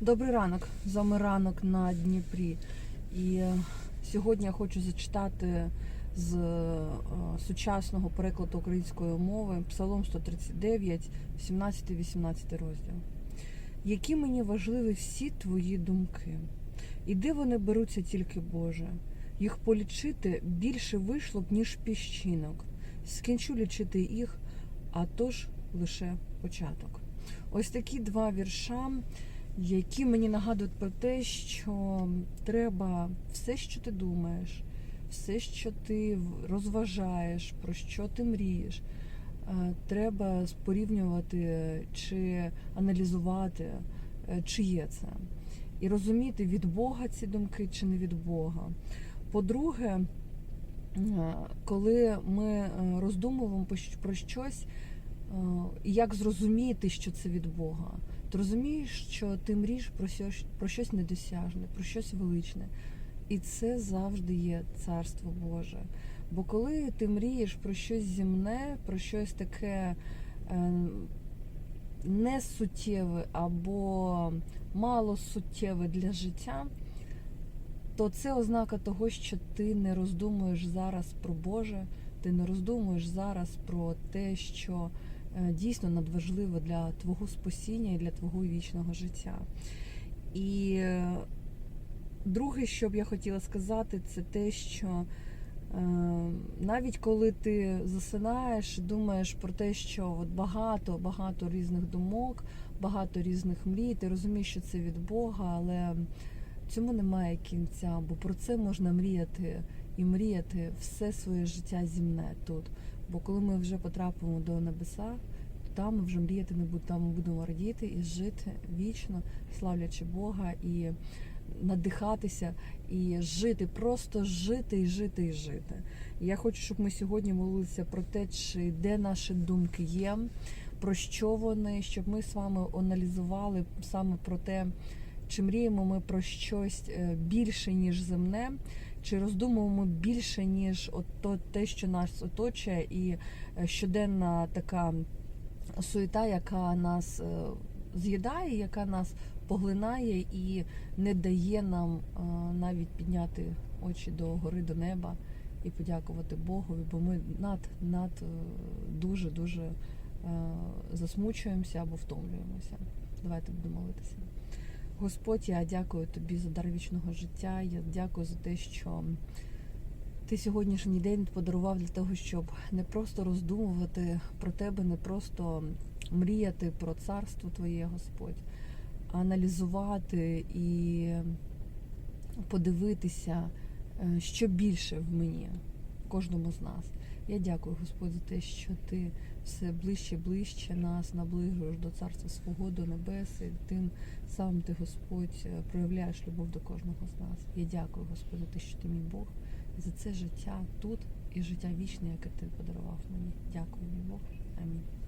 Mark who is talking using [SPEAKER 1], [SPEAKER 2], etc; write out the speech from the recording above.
[SPEAKER 1] Добрий ранок, з вами ранок на Дніпрі. І е, сьогодні я хочу зачитати з е, сучасного перекладу української мови Псалом 139, 17-18 розділ. Які мені важливі всі твої думки, і де вони беруться тільки Боже. Їх полічити більше вийшло б, ніж піщинок. Скінчу лічити їх, а ж лише початок. Ось такі два вірша які мені нагадують про те, що треба все, що ти думаєш, все, що ти розважаєш, про що ти мрієш, е, треба порівнювати чи аналізувати, е, чи є це. І розуміти, від Бога ці думки чи не від Бога. По-друге, е, коли ми роздумуємо про щось, як зрозуміти, що це від Бога. Ти розумієш, що ти мрієш про щось, про щось недосяжне, про щось величне. І це завжди є царство Боже. Бо коли ти мрієш про щось земне, про щось таке е, несуттєве або мало суттєве для життя, то це ознака того, що ти не роздумуєш зараз про Боже, ти не роздумуєш зараз про те, що дійсно надважливо для твого спасіння і для твого вічного життя. І е, друге, що б я хотіла сказати, це те, що е, навіть коли ти засинаєш, думаєш про те, що от багато багато різних думок, багато різних мрій, ти розумієш, що це від Бога, але цьому немає кінця, бо про це можна мріяти і мріяти все своє життя зімне тут. Бо коли ми вже потрапимо до небеса, то там ми вже мріяти не будемо, там ми будемо радіти і жити вічно, славлячи Бога і надихатися і жити, просто жити і жити і жити. Я хочу, щоб ми сьогодні молилися про те, чи де наші думки є, про що вони, щоб ми з вами аналізували саме про те, чи мріємо ми про щось е, більше, ніж земне. Чи роздумуємо більше, ніж от те, що нас оточує, і е, щоденна така суєта, яка нас е, з'їдає, яка нас поглинає і не дає нам е, навіть підняти очі до гори, до неба і подякувати Богові, бо ми над над дуже дуже засмучуємося або втомлюємося. Давайте будемо молитися. Господь, я дякую тобі за дар вічного життя. Я дякую за те, що ти сьогоднішній день подарував для того, щоб не просто роздумувати про тебе, не просто мріяти про царство Твоє, Господь, а аналізувати і подивитися, е, що більше в мені, кожному з нас. Я дякую, Господь, за те, що ти все ближче ближче нас наближуєш до царства свого, до небес, і тим сам ти, Господь, проявляєш любов до кожного з нас. Я дякую, Господь, за те, що ти мій Бог, за це життя тут і життя вічне, яке ти подарував мені. Дякую, мій Бог. Амінь.